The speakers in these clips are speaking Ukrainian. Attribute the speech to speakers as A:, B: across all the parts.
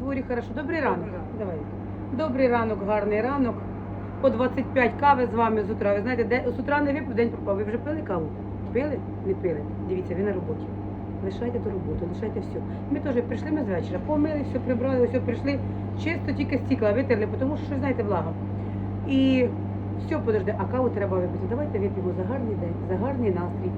A: дворі хорошо. Добрий ранок. Давай. Добрий ранок, гарний ранок. По 25 кави з вами з утра. Ви знаєте, де з утра не випив, день пропав. Ви вже пили каву? Пили? Не пили. Дивіться, ви на роботі. Лишайте ту роботу, лишайте все. Ми теж прийшли ми з вечора, помили, все прибрали, все прийшли. Чисто тільки стікла витерли, тому що, знаєте, влага. І все, подожди, а каву треба випити. Давайте вип'ємо за гарний день, за гарний настрій.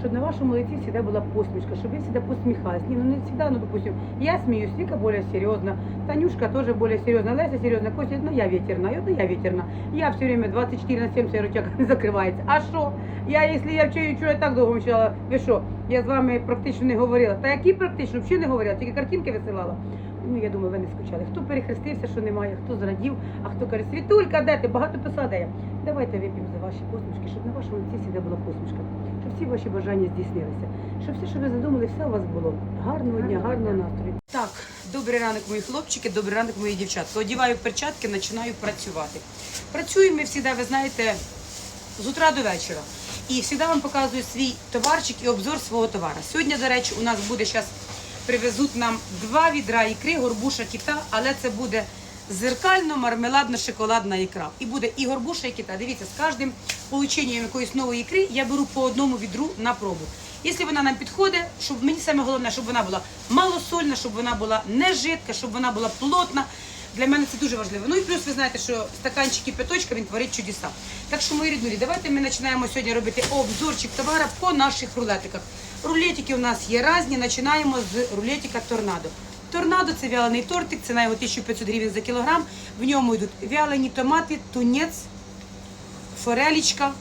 A: Щоб на вашому лиці завжди була посмішка, щоб ви завжди посміхались. Ні, ну не завжди, ну допустим, я смеюсь, Вика более серьезно, Танюшка тоже более серьезно, Леся серьезно, Костя, ну я ветерна, это я ветерна. Я все время 24 на 7 цей рычаг не закривається. А що? Я, якщо я вчора, вчора так довго мовчала, ви що, я з вами практично не говорила. Та які практично, взагалі не говорила, тільки картинки висилала. Ну, я думаю, ви не скучали. Хто перехрестився, що немає, хто зрадів, а хто каже, Світулька, де ти? Багато писала, де. Давайте вип'ємо за ваші посмішки, щоб на вашому лиці завжди була посмішка, щоб всі ваші бажання здійснилися, щоб все, що ви задумали, все у вас було. Гарного дня, гарного настрою. Так, добрий ранок, мої хлопчики, добрий ранок, мої дівчатки. Одіваю перчатки, починаю працювати. Працюємо ми завжди, ви знаєте, з утра до вечора. І завжди вам показую свій товарчик і обзор свого товара. Сьогодні, до речі, у нас буде зараз привезуть нам два відра ікри, горбуша кита, але це буде зеркально-мармеладно-шоколадна ікра. І буде і горбуша, і кита. Дивіться, з кожним полученням якоїсь нової ікри я беру по одному відру на пробу. Якщо вона нам підходить, щоб мені саме головне, щоб вона була малосольна, щоб вона була не жидка, щоб вона була плотна. Для мене це дуже важливо. Ну і плюс ви знаєте, що стаканчик кипяточка він творить чудеса. Так що, мої ріднулі, давайте ми починаємо сьогодні робити обзорчик товара по наших рулетиках. Рулетики у нас є різні. Починаємо з рулетика торнадо. Торнадо це вялений тортик, ціна його 1500 гривень за кілограм. В ньому йдуть вялені томати, тунець, форелічка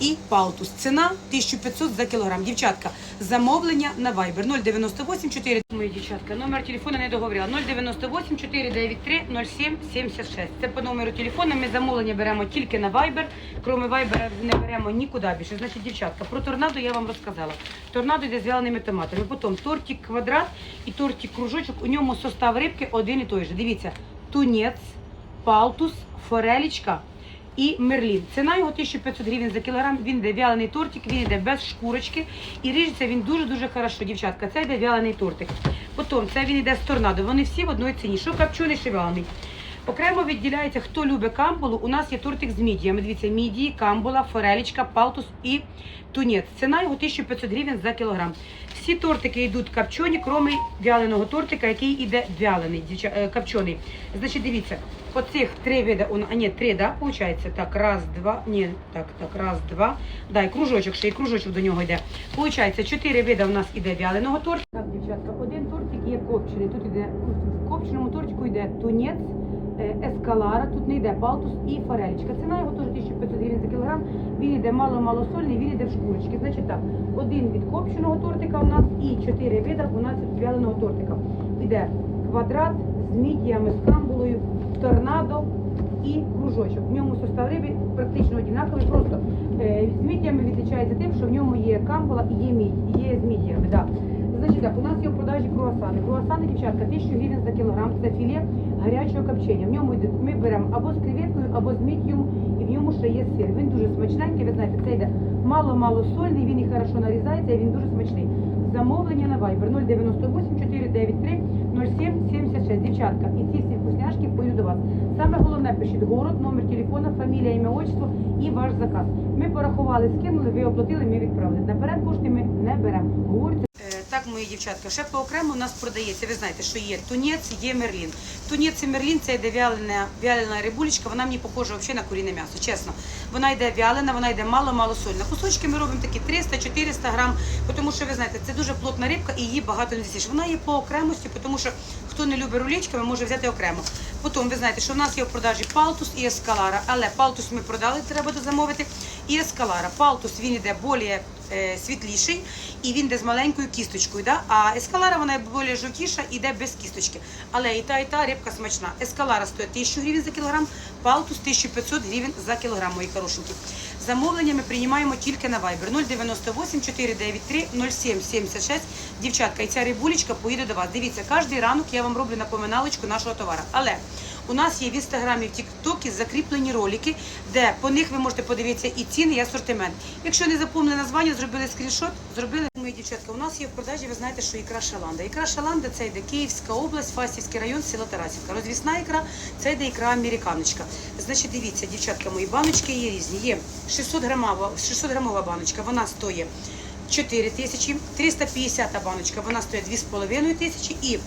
A: і палтус. Ціна 1500 за кілограм. Дівчатка, замовлення на Viber 098 4. Мої дівчатка, номер телефону не договорила. 098 493 07 76. Це по номеру телефону. Ми замовлення беремо тільки на Viber. Кроме Viber не беремо нікуди більше. Значить, дівчатка, про торнадо я вам розказала. Торнадо йде з томатами. Потім тортик квадрат і тортик кружочок. У ньому состав рибки один і той же. Дивіться, тунець, палтус, форелічка і мерлін. Ціна його 1500 гривень за кілограм. Він йде вялений тортик, він йде без шкурочки і ріжеться він дуже-дуже хорошо, дівчатка. Це йде вялений тортик. Потім це він йде з торнадо. Вони всі в одній ціні. Що копчений, що вялений. Окремо відділяється, хто любить камбулу. У нас є тортик з мідіями. Дивіться, мідії, камбула, форелічка, палтус і тунець. Ціна його 1500 гривень за кілограм. Всі тортики йдуть копчені, крім вяленого тортика, який іде вялений, е, копчений. Значить, дивіться, оцих три вида, а ні, три, да, виходить? Так, раз, два, ні, так, так, раз, два. Да, і кружочок, ще і кружочок до нього йде. Получається, чотири вида у нас іде вяленого тортика. Так, дівчатка, один тортик є копчений. Тут іде, в копченому тортику йде тунець, ескалара, тут не йде палтус і форелечка. Ціна його теж 1500 гривень за кілограм. Він йде мало-малосольний, він йде в шкурочки. Значить так, один від копченого тортика у нас і чотири вида у нас від вяленого тортика. Іде квадрат з мідіями, з камбулою, торнадо і кружочок. В ньому состав риби практично однаковий, просто е, з мідіями відрізняється тим, що в ньому є камбула і є мідь, є з мідіями. Да. Значить так, у нас є в продажі круасани. Круасани, дівчатка, 1000 гривень за кілограм. Це філе гарячого копчення. В ньому йде, ми беремо або з креветкою, або з мідієм, і в ньому ще є сир. Він дуже смачненький, ви знаєте, це йде мало-мало сольний, він і хорошо нарізається, і він дуже смачний. Замовлення на Viber 098 493 07 76. Дівчатка, і ці всі вкусняшки поїду до вас. Саме головне, пишіть город, номер телефона, фамілія, ім'я, отчество і ваш заказ. Ми порахували, скинули, ви оплатили, ми відправили. Наперед кошти ми не беремо. Говорю, так, мої дівчатка, ще по окремо у нас продається. Ви знаєте, що є тунець, є мерлін. Тунець і мерлін це йде вялена, вялена рибулечка, вона мені похожа взагалі на куріне м'ясо, чесно. Вона йде вялена, вона йде мало-мало сольна. Кусочки ми робимо такі 300-400 грам, тому що ви знаєте, це дуже плотна рибка і її багато не з'їсиш. Вона є по окремості, тому що хто не любить рулечками, може взяти окремо. Потім ви знаєте, що в нас є в продажі палтус і ескалара, але палтус ми продали, треба дозамовити. І ескалара. Палтус він іде більш е, світліший і він йде з маленькою кісточкою. Да? А ескалара вона більш жовтіша і йде без кісточки. Але і та, і та рибка смачна. Ескалара стоїть 1000 гривень за кілограм, палтус 1500 гривень за кілограм, мої хорошенькі. Замовлення ми приймаємо тільки на Viber 098 493 07 76. Дівчатка, і ця рибулечка поїде до вас. Дивіться, кожен ранок я вам роблю напоминалочку нашого товару. Але У нас є в інстаграмі, в Тіктокі закріплені ролики, де по них ви можете подивитися і ціни, і асортимент. Якщо не запомнили названня, зробили скріншот, зробили. Мої дівчатка, у нас є в продажі, ви знаєте, що ікра шаланда. Ікра шаланда це йде Київська область, Фастівський район, село Тарасівка. Розвісна ікра це йде ікра американочка. Значить, дивіться, дівчатка, мої баночки є різні. Є 600 грамова, 600 грамова баночка, вона стоїть 4 тисячі, 350 баночка, вона стоїть 2,5 тисячі і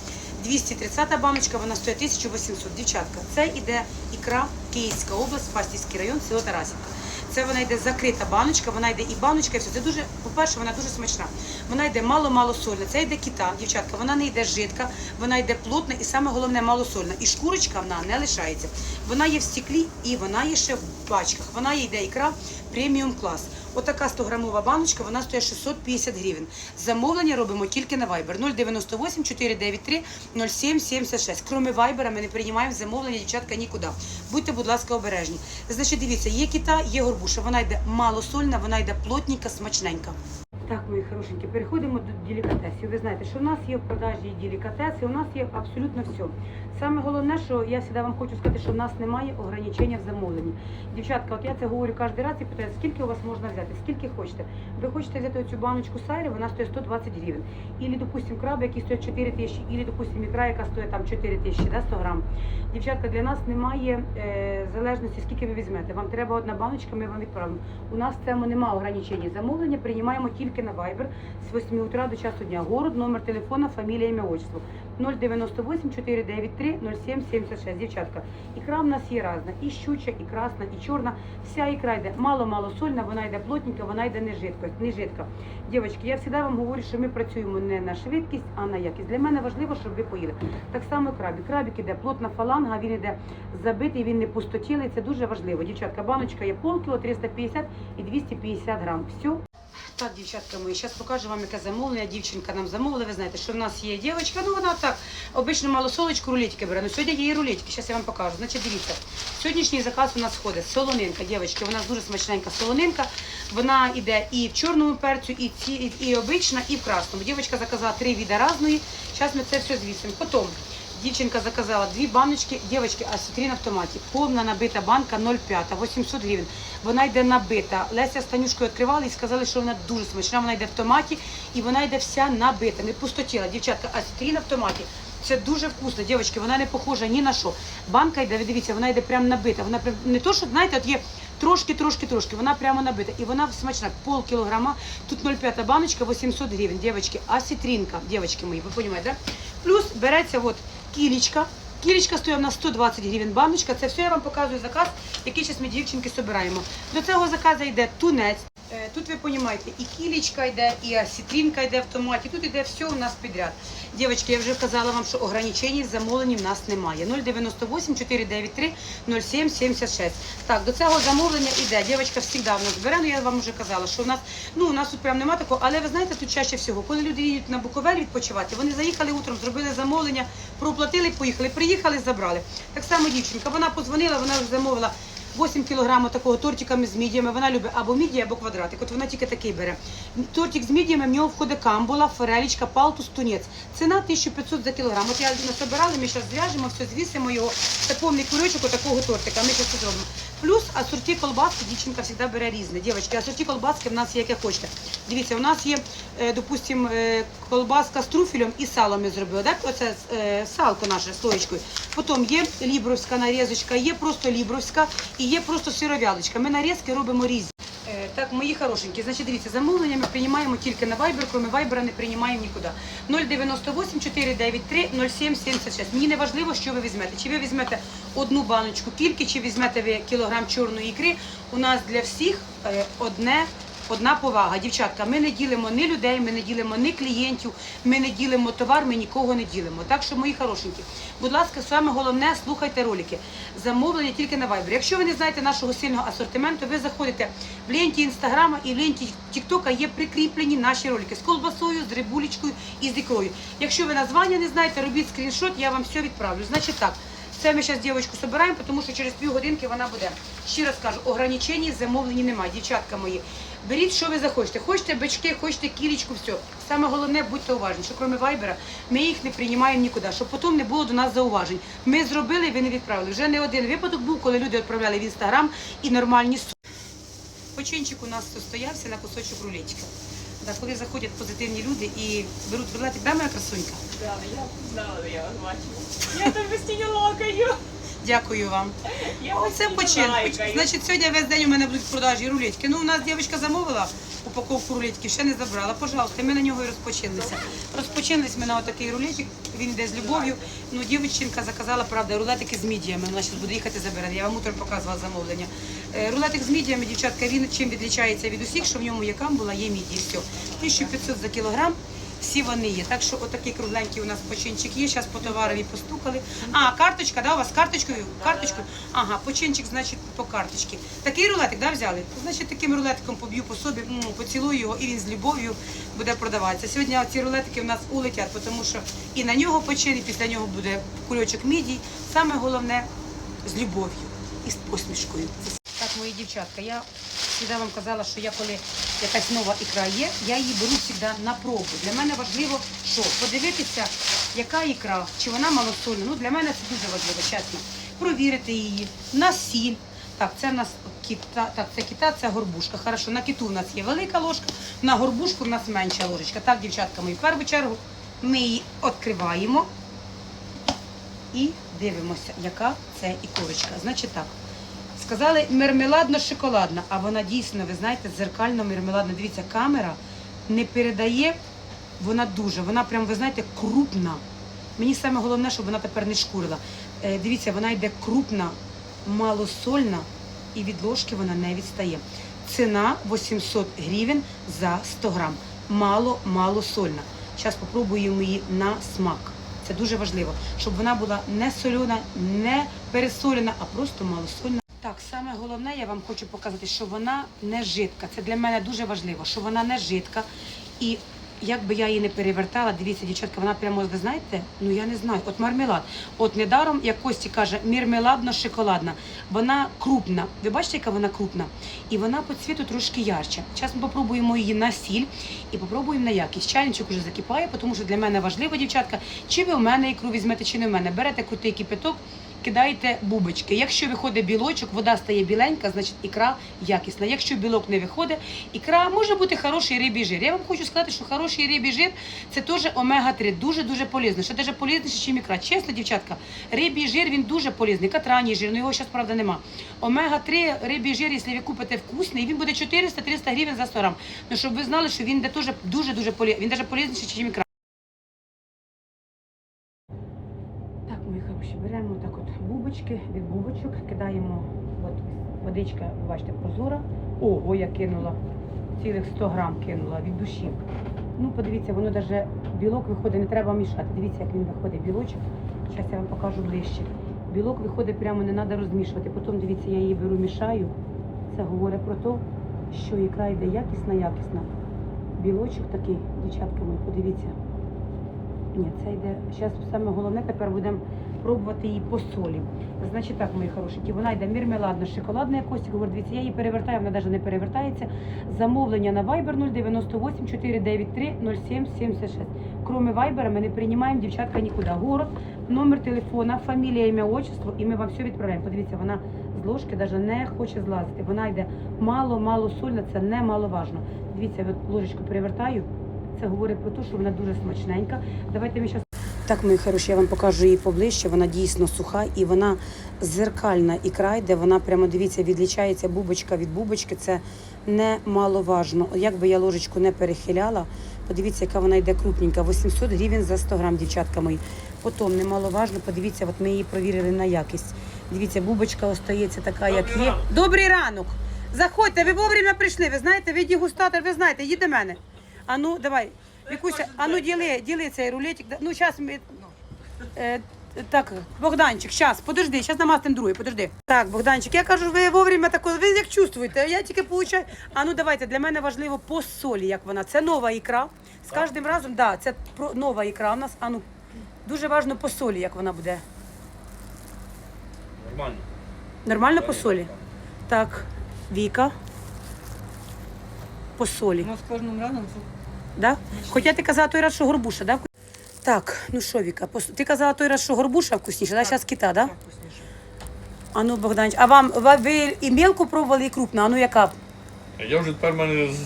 A: 230 баночка, вона стоїть 1800. Дівчатка, це іде ікра Київська область, Фастівський район, село Тарасівка. Це вона йде закрита баночка, вона йде і баночка, і все. Це дуже, по-перше, вона дуже смачна. Вона йде мало-мало сольна. Це йде кита, дівчатка, вона не йде жидка, вона йде плотна і саме головне малосольна. І шкурочка вона не лишається. Вона є в стеклі і вона є ще в пачках. Вона йде ікра преміум клас. Отака 100 грамова баночка, вона стоїть 650 гривень. Замовлення робимо тільки на Viber 098 493 0776. Кроме Viber ми не приймаємо замовлення, дівчатка, нікуди. Будьте, будь ласка, обережні. Значить, дивіться, є кита, є горбуша. Вона йде малосольна, вона йде плотненька, смачненька. Так, мої хорошенькі, переходимо до делікатесів. Ви знаєте, що в нас є в продажі делікатеси, у нас є абсолютно все. Саме головне, що я завжди вам хочу сказати, що в нас немає ограничення в замовленні. Дівчатка, от я це говорю кожен раз і питаю, скільки у вас можна взяти, скільки хочете. Ви хочете взяти цю баночку сайри, вона стоїть 120 гривень. Ілі, допустим, краб, який стоїть 4 тисячі, ілі, допустим, ікра, яка стоїть там 4 тисячі, да, 100 грам. Дівчатка, для нас немає е, залежності, скільки ви візьмете. Вам треба одна баночка, ми вам відправимо. У нас в цьому немає ограничень. Замовлення приймаємо тільки на Viber з 8 утра до часу дня. Город, номер телефона, фамілія, ім'я, отчество. 098 493 0776. Дівчатка, ікра в нас є різна. І щуча, і красна, і чорна. Вся ікра йде мало-мало сольна, вона йде плотненька, вона йде не жидка. Не жидка. Дівчатки, я завжди вам говорю, що ми працюємо не на швидкість, а на якість. Для мене важливо, щоб ви поїли. Так само крабік. Крабік іде плотна фаланга, він іде забитий, він не пустотілий. Це дуже важливо. Дівчатка, баночка є полкіло, 350 і 250 грам. Все. Так, дівчатка мої, зараз покажу вам, яке замовлення. Дівчинка нам замовила. Ви знаєте, що в нас є дівчинка, ну вона так, обично малосолочку, рулетики бере. Ну сьогодні є і рулетики, зараз я вам покажу. Значить, дивіться, сьогоднішній заказ у нас входить солонинка, дівчатки, вона дуже смачненька солонинка. Вона йде і в чорному перцю, і, ці, і обична, і в красному. Дівчинка заказала три віда різної. Зараз ми це все звісимо. Потім Дівчинка заказала дві баночки, дівчатки, асетрін в томаті. Повна набита банка 0,5, 800 гривень. Вона йде набита. Леся з Танюшкою відкривали і сказали, що вона дуже смачна. Вона йде в томаті і вона йде вся набита, не пустотіла. Дівчатка, асетріна в томаті. Це дуже вкусно, дівчатки, вона не похожа ні на що. Банка йде, ви дивіться, вона йде прям набита. Вона прям не то, що знаєте, от є трошки, трошки, трошки. Вона прямо набита. І вона смачна. Пол кілограма. Тут 0,5 баночка, 800 гривень. Дівчатки, асетрінка, дівчатки мої, ви розумієте, да? Плюс береться от кілічка. Кілечка стоїть на 120 гривень баночка. Це все я вам показую заказ, який зараз ми дівчинки собираємо. До цього заказу йде тунець. Е, Тут ви розумієте, і кілечка йде, і асітрінка йде в томаті. Тут йде все у нас підряд. Дівчатки, я вже казала вам, що ограничень в замовленні в нас немає. 098 493 0776. Так, до цього замовлення йде. Дівчатка завжди в нас бере, ну я вам вже казала, що у нас, ну у нас тут прям немає такого, але ви знаєте, тут чаще всього, коли люди їдуть на Буковель відпочивати, вони заїхали утром, зробили замовлення, проплатили, поїхали, приїхали, забрали. Так само дівчинка, вона подзвонила, вона вже замовила. 8 кілограмів такого тортиками з мідіями. Вона любить або мідії, або квадратик. От вона тільки такий бере. Тортик з мідіями, в нього входить камбула, форелічка, палтус, тунець. Ціна 1500 за кілограм. От я насобирали, ми зараз зв'яжемо, все звісимо його. Це повний курочок такого тортика. Ми зараз це зробимо. Плюс асорті колбаски дівчинка завжди бере різне. Дівчатки, асорті колбаски в нас є яке хочете. Дивіться, у нас є, допустимо, е, колбаска з труфелем і салом ми зробили. Так? Оце е, салко наше слоєчкою. Потім є лібровська нарізочка, є просто лібровська і є просто сировялочка. Ми нарізки робимо різні. Е, Так, мої хорошенькі, значить, дивіться, замовлення ми приймаємо тільки на Viber, кроме Viber не приймаємо нікуди. 098 493 0776. Мені не важливо, що ви візьмете. Чи ви візьмете одну баночку кільки, чи візьмете ви кілограм чорної ікри. У нас для всіх е, одне. Одна повага, дівчатка, ми не ділимо ні людей, ми не ділимо ні клієнтів, ми не ділимо товар, ми нікого не ділимо. Так що, мої хорошенькі, будь ласка, саме головне, слухайте ролики. Замовлення тільки на Viber. Якщо ви не знаєте нашого сильного асортименту, ви заходите в ленті інстаграма і в ленті Тіктока є прикріплені наші ролики з колбасою, з рибулечкою і з ікрою. Якщо ви названня не знаєте, робіть скріншот, я вам все відправлю. Значить так. Це ми зараз дівчинку збираємо, тому що через півгодинки вона буде. Ще раз кажу, ограничень замовлені немає, дівчатка мої. Беріть, що ви захочете. Хочете бички, хочете кілечку, все. Саме головне, будьте уважні, що крім вайбера, ми їх не приймаємо нікуди, щоб потім не було до нас зауважень. Ми зробили, ви не відправили. Вже не один випадок був, коли люди відправляли в інстаграм і нормальні су. Починчик у нас состоявся на кусочок рулетика. Да, коли заходять позитивні люди і беруть рулетик, да, моя красунька?
B: Да, я знала, я вас бачила. Я там постійно лакаю.
A: Дякую вам.
B: Я
A: Оце
B: постійно
A: почин. Значить, сьогодні весь день у мене будуть продажі рулетки. Ну, у нас дівчинка замовила упаковку рулетки, ще не забрала. Пожалуйста, ми на нього і розпочинилися. Розпочинились ми на отакий рулетик, він йде з любов'ю. Ну, дівчинка заказала, правда, рулетики з мідіями. Вона зараз буде їхати забирати. Я вам утром показувала замовлення. Е, Рулетик з мідіями, дівчатка, він чим відрізняється від усіх, що в ньому є камбула, є мідії. Все. 1500 за кілограм. Всі вони є. Так що отакий кругленький у нас починчик є. Зараз по товарові постукали. А, карточка, да, у вас карточкою? Карточкою? Ага, починчик, значить, по карточці. Такий рулетик, да, взяли? Значить, таким рулетиком поб'ю по собі, поцілую його, і він з любов'ю буде продаватися. Сьогодні ці рулетики в нас улетять, тому що і на нього почин, і після нього буде кульочок мідій. Саме головне з любов'ю і з посмішкою. Так, мої дівчатка, я завжди вам казала, що я коли якась нова ікра є, я її беру завжди на пробу. Для мене важливо, що подивитися, яка ікра, чи вона малосольна. Ну, для мене це дуже важливо, чесно. Провірити її на сіль. Так, це в нас кита, так, це кита, це горбушка. Хорошо, на киту в нас є велика ложка, на горбушку в нас менша ложечка. Так, дівчатка мої, в першу чергу ми її відкриваємо і дивимося, яка це ікорочка. Значить так. Сказали мермеладно-шоколадна, а вона дійсно, ви знаєте, зеркально-мермеладна. Дивіться, камера не передає, вона дуже, вона прям, ви знаєте, крупна. Мені саме головне, щоб вона тепер не шкурила. Е, дивіться, вона йде крупна, малосольна і від ложки вона не відстає. Ціна 800 гривень за 100 грам. Мало-мало сольна. Зараз спробуємо її на смак. Це дуже важливо, щоб вона була не солена, не пересолена, а просто малосольна. Так, саме головне, я вам хочу показати, що вона не жидка. Це для мене дуже важливо, що вона не жидка. І як би я її не перевертала, дивіться, дівчатка, вона прямо, ви знаєте, ну я не знаю, от мармелад. От недаром, як Кості каже, мірмеладно-шоколадна. Вона крупна. Ви бачите, яка вона крупна? І вона по цвіту трошки ярче. Зараз ми попробуємо її на сіль і попробуємо на якість. Чайничок уже закипає, тому що для мене важливо, дівчатка, чи ви в мене ікру візьмете, чи не в мене. Берете крутий кипяток, кидаєте бубочки. Якщо виходить білочок, вода стає біленька, значить ікра якісна. Якщо білок не виходить, ікра може бути хороший рибій жир. Я вам хочу сказати, що хороший рибій жир це теж омега-3, дуже-дуже полезно. Ще навіть полезніше, ніж ікра. Чесно, дівчатка, рибій жир він дуже полезний. Катраній жир, ну його зараз, правда, нема. Омега-3 рибій жир, якщо ви купите вкусний, він буде 400-300 гривень за 100 грам. Ну, щоб ви знали, що він дуже-дуже полезний. Він навіть полезніший, ніж ікра. Мої хороші, беремо так от бубочки від бубочок, кидаємо от водичка, бачите, прозора. Ого, я кинула. Цілих 100 грам кинула від душі. Ну, подивіться, воно навіть білок виходить, не треба мішати. Дивіться, як він виходить, білочок. Зараз я вам покажу ближче. Білок виходить прямо, не треба розмішувати. Потім дивіться, я її беру, мішаю. Це говорить про те, що ікра йде якісна, якісна. Білочок такий, дівчатка мої, подивіться. Ні, це йде. Зараз саме головне, тепер будемо пробувати її по солі. Значить так, мої хорошенькі, вона йде мірмеладна, шоколадна якось. Говорю, дивіться, я її перевертаю, вона навіть не перевертається. Замовлення на Viber 098 493 0776. Кроме Viber ми не приймаємо дівчатка нікуди. Город, номер телефона, фамілія, ім'я, отчество, і ми вам все відправляємо. Подивіться, вона з ложки навіть не хоче злазити. Вона йде мало-мало сольна, це немаловажно. Дивіться, я ложечку перевертаю. Це говорить про те, що вона дуже смачненька. Давайте ми зараз. Так, мої хороші, я вам покажу її поближче. Вона дійсно суха і вона зеркальна ікра йде. Вона прямо дивіться, відлічається бубочка від бубочки. Це немаловажно. Як би я ложечку не перехиляла, подивіться, яка вона йде крупненька. 800 гривень за 100 грам, дівчатка мої. Потім немаловажно, подивіться, от ми її провірили на якість. Дивіться, бубочка остається така, як є. Добрий ранок! Заходьте, ви вовремя прийшли. Ви знаєте, ви дегустатор, ви знаєте, їдь до мене. А ну, давай. Вікуся, а ну діли, діли цей рулетик. Ну, зараз ми. Е, так, Богданчик, зараз, подожди, зараз намастим другий, подожди. Так, Богданчик, я кажу, ви вовремя такого, ви як чувствуєте, я тільки получаю. А ну давайте, для мене важливо по солі, як вона. Це нова ікра. З кожним разом, да, це про- нова ікра у нас. А ну, дуже важливо по солі, як вона буде.
C: Нормально.
A: Нормально по солі? Так, Віка. По солі.
D: У нас кожним разом
A: Да? Хоча ти казала той раз, що горбуша, да? Так, ну що, Віка, пос- ти казала той раз, що горбуша вкусніша, да? Зараз кита, да? А ну, Богданч, а вам ва- ви і мелку пробували, і крупну, а ну яка?
C: Я вже тепер в мене з-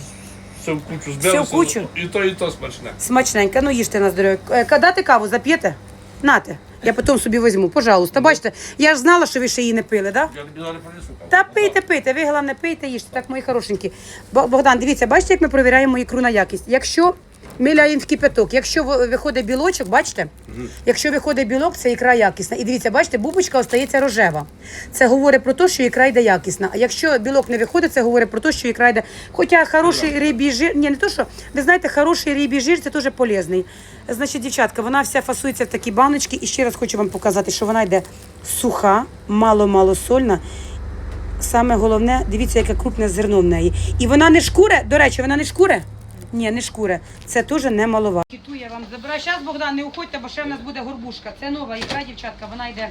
C: все в кучу
A: Все в кучу?
C: І то, і то смачне.
A: Смачненька, ну їжте на здоров'я. Е, Коли ти каву зап'єте? Нате, я потім собі візьму, пожалуйста. Бачите, я ж знала, що ви ще її не пили, да?
C: Я тобі зараз принесу.
A: Та пийте, пийте, ви головне пийте, їжте, так мої хорошенькі. Бо- Богдан, дивіться, бачите, як ми перевіряємо ікру на якість. Якщо ми ляємо в кипяток, якщо виходить білочок, бачите? Якщо виходить білок, це ікра якісна. І дивіться, бачите, бубочка остається рожева. Це говорить про те, що ікра йде якісна. А якщо білок не виходить, це говорить про те, що ікра йде. Хоча хороший рибій жир, ні, не то, що ви знаєте, хороший рибій жир це теж полезний. Значить, дівчатка, вона вся фасується в такі баночки. І ще раз хочу вам показати, що вона йде суха, мало-мало сольна. Саме головне, дивіться, яке крупне зерно в неї. І вона не шкуре, до речі, вона не шкуре? Ні, не шкуре. Це теж немаловажно. Кіту я вам забираю. Зараз, Богдан, не уходьте, бо ще в нас буде горбушка. Це нова ікра, дівчатка, вона йде.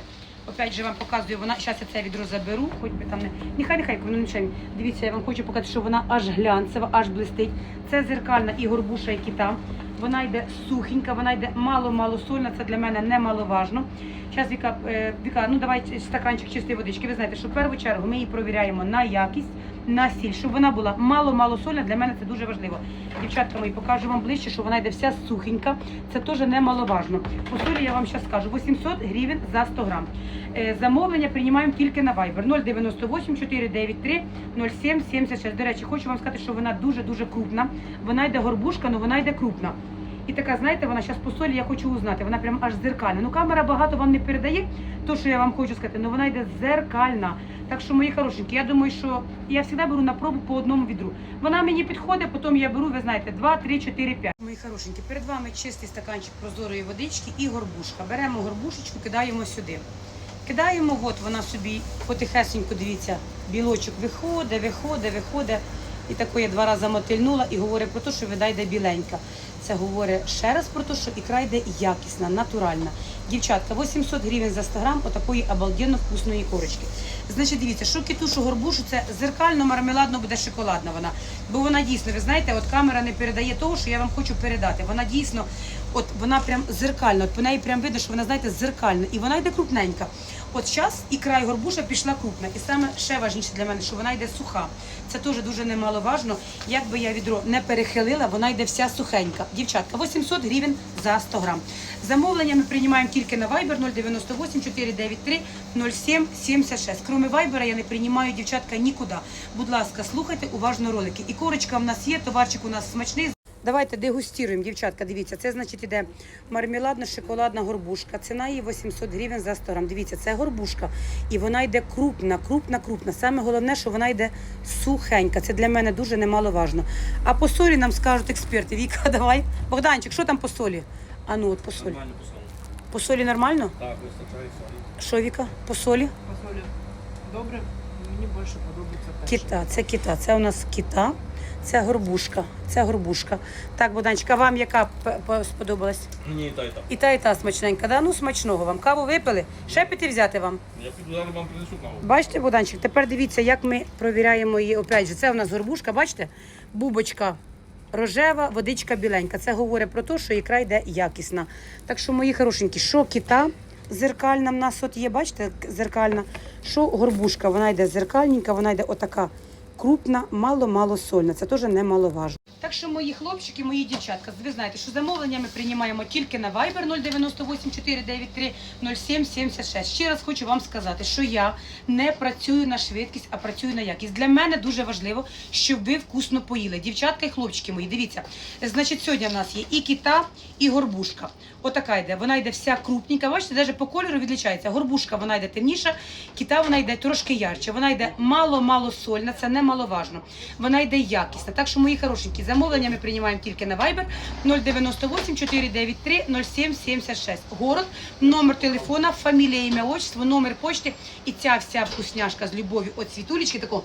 A: Опять же вам показую, вона зараз я це відро заберу, хоч би там не. Нехай, нехай, воно не. Дивіться, я вам хочу показати, що вона аж глянцева, аж блистить. Це зеркальна і горбуша, і кита. Вона йде сухенька, вона йде мало-мало сольна, це для мене немаловажно. Зараз Віка, е, Віка, ну давай стаканчик чистої водички. Ви знаєте, що в першу чергу ми її провіряємо на якість, на сіль, щоб вона була мало-мало сольна. Для мене це дуже важливо. Дівчатка мої, покажу вам ближче, що вона йде вся сухенька. Це теж немаловажно. По солі я вам зараз скажу, 800 гривень за 100 грам. Е, Замовлення приймаємо тільки на Viber 098 493 07 76. До речі, хочу вам сказати, що вона дуже-дуже крупна. Вона йде горбушка, але вона йде крупна. І така, знаєте, вона зараз по солі, я хочу узнати, вона прям аж зеркальна. Ну, камера багато вам не передає, то, що я вам хочу сказати, але вона йде зеркальна. Так що, мої хорошенькі, я думаю, що я завжди беру на пробу по одному відру. Вона мені підходить, потім я беру, ви знаєте, 2, 3, 4, 5. Мої хорошенькі, перед вами чистий стаканчик прозорої водички і горбушка. Беремо горбушечку, кидаємо сюди. Кидаємо, от вона собі потихесенько, дивіться, білочок виходить, виходить, виходить. І тако я два рази мотильнула і говорить про те, що вода йде біленька. Це говорить ще раз про те, що ікра йде якісна, натуральна. Дівчатка, 800 гривень за 100 грам отакої обалденно вкусної корочки. Значить, дивіться, що киту, горбушу, це зеркально, мармеладно буде шоколадна вона. Бо вона дійсно, ви знаєте, от камера не передає того, що я вам хочу передати. Вона дійсно, от вона прям зеркальна, от по неї прям видно, що вона, знаєте, зеркальна. І вона йде крупненька. От ікра і горбуша пішла крупна. І саме ще важніше для мене, що вона йде суха. Це теж дуже немаловажно. Як би я відро не перехилила, вона йде вся сухенька. Дівчатка, 800 гривень за 100 грам. Замовлення ми приймаємо тільки на Viber 098 493 07 76. Кроме Viber я не приймаю дівчатка нікуди. Будь ласка, слухайте уважно ролики. І корочка в нас є, товарчик у нас смачний. Давайте дегустуємо, дівчатка. Дивіться, це значить іде мармеладна шоколадна горбушка. Ціна її 800 гривень за 100 грам. Дивіться, це горбушка. І вона йде крупна, крупна, крупна. Саме головне, що вона йде сухенька. Це для мене дуже немаловажно. А по солі нам скажуть експерти. Віка, давай. Богданчик, що там по солі? А ну от по солі.
C: Нормально посолено.
A: По солі нормально?
C: Так, вистачає солі.
A: Що, Віка? По солі?
B: Посолі. Добре, мені більше подобається.
A: Кита, це кита. Це у нас кита, це горбушка. Це горбушка. Так, Богданчик, а вам яка сподобалась?
C: Мені і та, і та.
A: І та, і та смачненька, да? Ну смачного вам. Каву випили? Ще піти взяти вам.
C: Я піду зараз вам принесу каву.
A: Бачите, Богданчик, тепер дивіться, як ми провіряємо її. Опять же, це у нас горбушка, бачите? Бубочка рожева, водичка біленька. Це говорить про те, що ікра йде якісна. Так що, мої хорошенькі, що кита зеркальна в нас от є, бачите, зеркальна. Що горбушка, вона йде зеркальненька, вона йде отака крупна, мало-мало сольна. Це теж немаловажно. Так що мої хлопчики, мої дівчатка, ви знаєте, що замовлення ми приймаємо тільки на Viber 098 493 07 76. Ще раз хочу вам сказати, що я не працюю на швидкість, а працюю на якість. Для мене дуже важливо, щоб ви вкусно поїли. Дівчатка і хлопчики мої, дивіться. Значить, сьогодні в нас є і кита, і горбушка. Отака йде. Вона йде вся крупненька. Бачите, навіть по кольору відлічається. Горбушка вона йде темніша, кита вона йде трошки ярче. Вона йде мало-мало сольна, це немаловажно. Вона йде якісна. Так що, мої хорошенькі, замовлення ми приймаємо тільки на Viber 098 493 07 76. Город, номер телефона, фамілія, ім'я, отчество, номер почти. І ця вся вкусняшка з любов'ю от світулечки, такого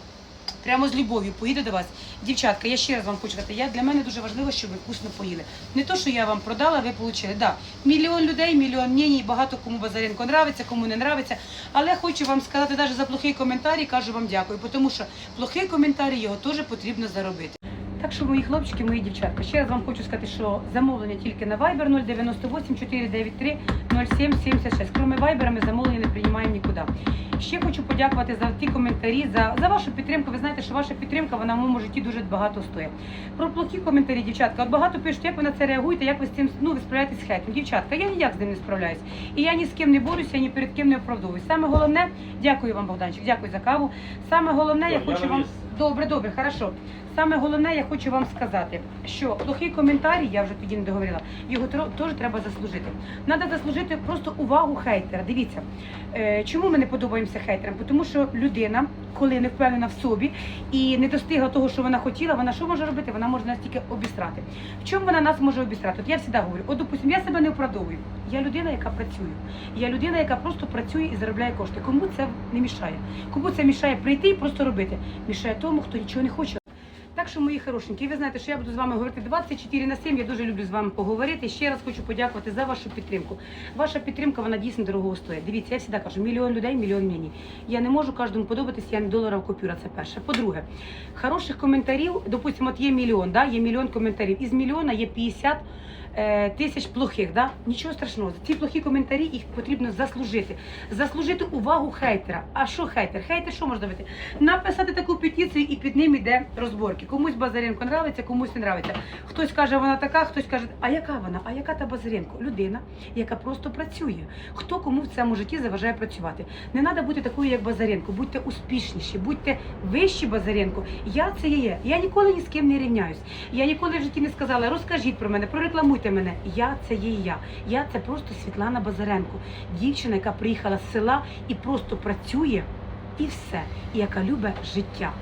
A: Прямо з любов'ю поїду до вас. Дівчатка, я ще раз вам хочу сказати, я, для мене дуже важливо, щоб ви вкусно поїли. Не то, що я вам продала, ви отримали. Да, мільйон людей, мільйон мнень, багато кому Базаренко нравиться, кому не нравиться. Але хочу вам сказати, навіть за плохий коментарі кажу вам дякую, тому що плохий коментар його теж потрібно заробити. Так що, мої хлопчики, мої дівчатка, ще раз вам хочу сказати, що замовлення тільки на Viber 098 493 0776. Кроме Viber ми замовлення не приймаємо нікуди. Ще хочу подякувати за ті коментарі, за, за вашу підтримку. Ви знаєте, що ваша підтримка вона в моєму житті дуже багато стоїть. Про плохі коментарі, дівчатка. От багато пишуть, як ви на це реагуєте, як ви з цим ну, ви справляєтесь з хейтом. Дівчатка, я ніяк з ним не справляюсь. І я ні з ким не борюся, ні перед ким не оправдовуюсь. Саме головне, дякую вам, Богданчик, дякую за каву. Саме головне, я
C: я
A: хочу вам. Добре, добре, хорошо. Саме головне, я хочу вам сказати, що плохий коментарі, я вже тоді не договорила, його теж треба заслужити. Треба заслужити просто увагу хейтера. Дивіться, е, чому ми не подобаємося хейтерам? Тому що людина, коли не впевнена в собі і не достигла того, що вона хотіла, вона що може робити? Вона може нас тільки обістрати. В чому вона нас може обістрати? От я завжди говорю, от допустим, я себе не оправдовую. Я людина, яка працює. Я людина, яка просто працює і заробляє кошти. Кому це не мішає? Кому це мішає прийти і просто робити? Мішає тому, хто нічого не хоче. Так що, мої хорошенькі, ви знаєте, що я буду з вами говорити 24 на 7. Я дуже люблю з вами поговорити. Ще раз хочу подякувати за вашу підтримку. Ваша підтримка вона дійсно дорого стоїть. Дивіться, я завжди кажу, мільйон людей, мільйон мені. Я не можу кожному подобатися, я не доларова купюра. Це перше. По-друге, хороших коментарів, допустимо, от є мільйон, да, є мільйон коментарів. Із мільйона є 50 е, тисяч плохих. Да? Нічого страшного. Ці плохі коментарі їх потрібно заслужити. Заслужити увагу хейтера. А що хейтер? Хейтер що може робити? Написати таку петицію і під ним іде розборки. Комусь Базаренко нравиться, комусь не нравиться. Хтось каже, вона така, хтось каже, а яка вона? А яка та Базаренко? Людина, яка просто працює. Хто кому в цьому житті заважає працювати? Не треба бути такою, як Базаренко. Будьте успішніші, будьте вищі Базаренко. Я це є. Я ніколи ні з ким не рівняюсь. Я ніколи в житті не сказала, розкажіть про мене, прорекламуйте мене. Я це є я. Я це просто Світлана Базаренко, дівчина, яка приїхала з села і просто працює і все, і яка любить життя.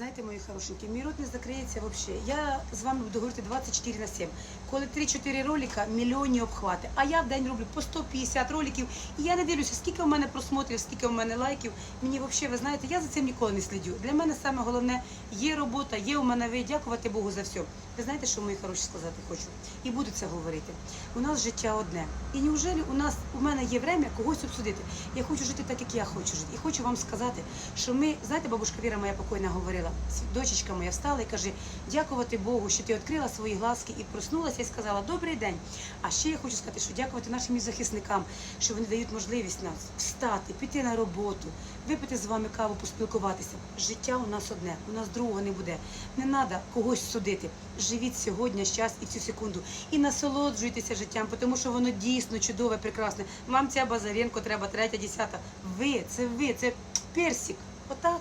A: Знаєте, мої хорошенькі, мій рот не закриється взагалі. Я з вами буду говорити 24 на 7. Коли 3-4 ролика, мільйонні обхвати. А я в день роблю по 150 роликів. І я не дивлюся, скільки в мене просмотрів, скільки в мене лайків. Мені взагалі, ви знаєте, я за цим ніколи не слідю. Для мене саме головне є робота, є у мене ви. Дякувати Богу за все. Ви знаєте, що мої хороші сказати хочу? І буду це говорити. У нас життя одне. І неужели у нас у мене є время когось обсудити? Я хочу жити так, як я хочу жити. І хочу вам сказати, що ми, знаєте, бабушка Віра моя покойна говорила, дочечка моя встала і каже, дякувати Богу, що ти відкрила свої глазки і проснулася і сказала Добрий день. А ще я хочу сказати, що дякувати нашим захисникам, що вони дають можливість нас встати, піти на роботу, випити з вами каву, поспілкуватися. Життя у нас одне, у нас другого не буде. Не треба когось судити. Живіть сьогодні, час і цю секунду. І насолоджуйтеся життям, тому що воно дійсно чудове, прекрасне. Вам ця Базаренко треба третя, десята. Ви, це ви, це персик. Отак.